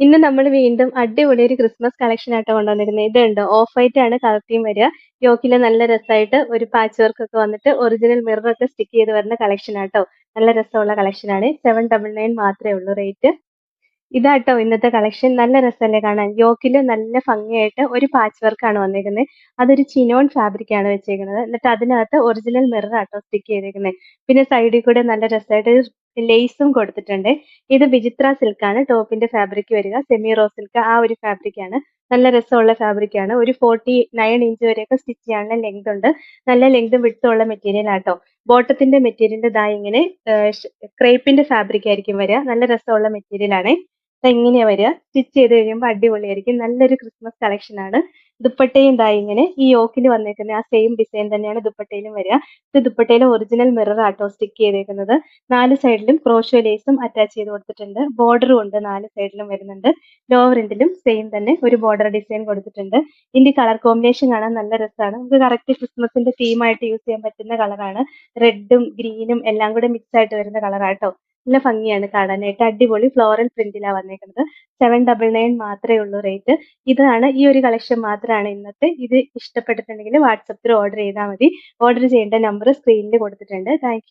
ഇന്ന് നമ്മൾ വീണ്ടും അടിപൊളി ഒരു ക്രിസ്മസ് കളക്ഷൻ ആയിട്ട് കൊണ്ടുവന്നിരുന്നത്. ഇത് കണ്ടോ ഓഫ് വൈറ്റ് ആണ് കളർ തീം വരിക. യോക്കിൽ നല്ല രസമായിട്ട് ഒരു പാച്ച് വർക്ക് ഒക്കെ വന്നിട്ട് ഒറിജിനൽ മിറർ ഒക്കെ സ്റ്റിക്ക് ചെയ്ത് വരുന്ന കളക്ഷൻ ആട്ടോ. നല്ല രസമുള്ള കളക്ഷൻ ആണ്. സെവൻ ഡബിൾ നയൻ മാത്രമേ ഉള്ളൂ റേറ്റ് ഇതാട്ടോ ഇന്നത്തെ കളക്ഷൻ നല്ല രസമല്ലേ കാണാൻ? യോക്കിൽ നല്ല ഭംഗിയായിട്ട് ഒരു പാച്ച് വർക്ക് ആണ് വന്നിരിക്കുന്നത്. അതൊരു ചിനോൺ ഫാബ്രിക് ആണ് വെച്ചേക്കുന്നത്. എന്നിട്ട് അതിനകത്ത് ഒറിജിനൽ മിറർ ആട്ടോ സ്റ്റിക്ക് ചെയ്തേക്കുന്നത്. പിന്നെ സൈഡിൽ കൂടെ നല്ല രസമായിട്ട് ലേസും കൊടുത്തിട്ടുണ്ട്. ഇത് വിചിത്ര സിൽക്ക് ആണ്. ടോപ്പിന്റെ ഫാബ്രിക് വരിക. സെമി റോ സിൽക്ക് ആ ഒരു ഫാബ്രിക് ആണ്. നല്ല രസമുള്ള ഫാബ്രിക് ആണ്. ഒരു ഫോർട്ടി നയൻ ഇഞ്ച് വരെയൊക്കെ സ്റ്റിച്ച് ചെയ്യാനുള്ള ലെങ്ത് ഉണ്ട്. നല്ല ലെങ്ത് വിട്ടുള്ള മെറ്റീരിയൽ ആട്ടോ ബോട്ടത്തിന്റെ മെറ്റീരിയലിന്റെ ഇതാ ഇങ്ങനെ ക്രേപ്പിന്റെ ഫാബ്രിക് ആയിരിക്കും വരിക. നല്ല രസമുള്ള മെറ്റീരിയൽ ആണ്. ഇങ്ങനെയാ വരിക? സ്റ്റിച്ച് ചെയ്ത് കഴിയുമ്പോൾ അടിപൊളിയായിരിക്കും. നല്ലൊരു ക്രിസ്മസ് കളക്ഷൻ ആണ്. ദുപ്പട്ടയും ഇതായി ഇങ്ങനെ ഈ യോക്കിൽ വന്നേക്കുന്ന ആ സെയിം ഡിസൈൻ തന്നെയാണ് ദുപ്പട്ടയിലും വരിക. ഇത് ദുപ്പട്ടയിലും ഒറിജിനൽ മിറർ ആട്ടോ സ്റ്റിക്ക് ചെയ്തേക്കുന്നത്. നാല് സൈഡിലും ക്രോഷോ ലേസും അറ്റാച്ച് ചെയ്ത് കൊടുത്തിട്ടുണ്ട്. ബോർഡറും ഉണ്ട് നാല് സൈഡിലും വരുന്നുണ്ട്. ലോവർ എൻഡിലും സെയിം തന്നെ ഒരു ബോർഡർ ഡിസൈൻ കൊടുത്തിട്ടുണ്ട്. ഇതിന്റെ കളർ കോമ്പിനേഷൻ കാണാൻ നല്ല രസമാണ്. നമുക്ക് കറക്റ്റ് ക്രിസ്മസിന്റെ തീമായിട്ട് യൂസ് ചെയ്യാൻ പറ്റുന്ന കളറാണ് റെഡും ഗ്രീനും എല്ലാം കൂടെ മിക്സ് ആയിട്ട് വരുന്ന കളറാട്ടോ നല്ല ഭംഗിയാണ് കാണാനായിട്ട്. അടിപൊളി ഫ്ലോറൽ പ്രിന്റിലാണ് വന്നേക്കുന്നത്. സെവൻ ഡബിൾ നയൻ മാത്രമേ ഉള്ളൂ റേറ്റ് ഇതാണ് ഈ ഒരു കളക്ഷൻ മാത്രമാണ് ഇന്നത്തെ. ഇത് ഇഷ്ടപ്പെട്ടിട്ടുണ്ടെങ്കിൽ വാട്സപ്പിൽ ഓർഡർ ചെയ്താൽ മതി. ഓർഡർ ചെയ്യേണ്ട നമ്പർ സ്ക്രീനിൽ കൊടുത്തിട്ടുണ്ട്. താങ്ക്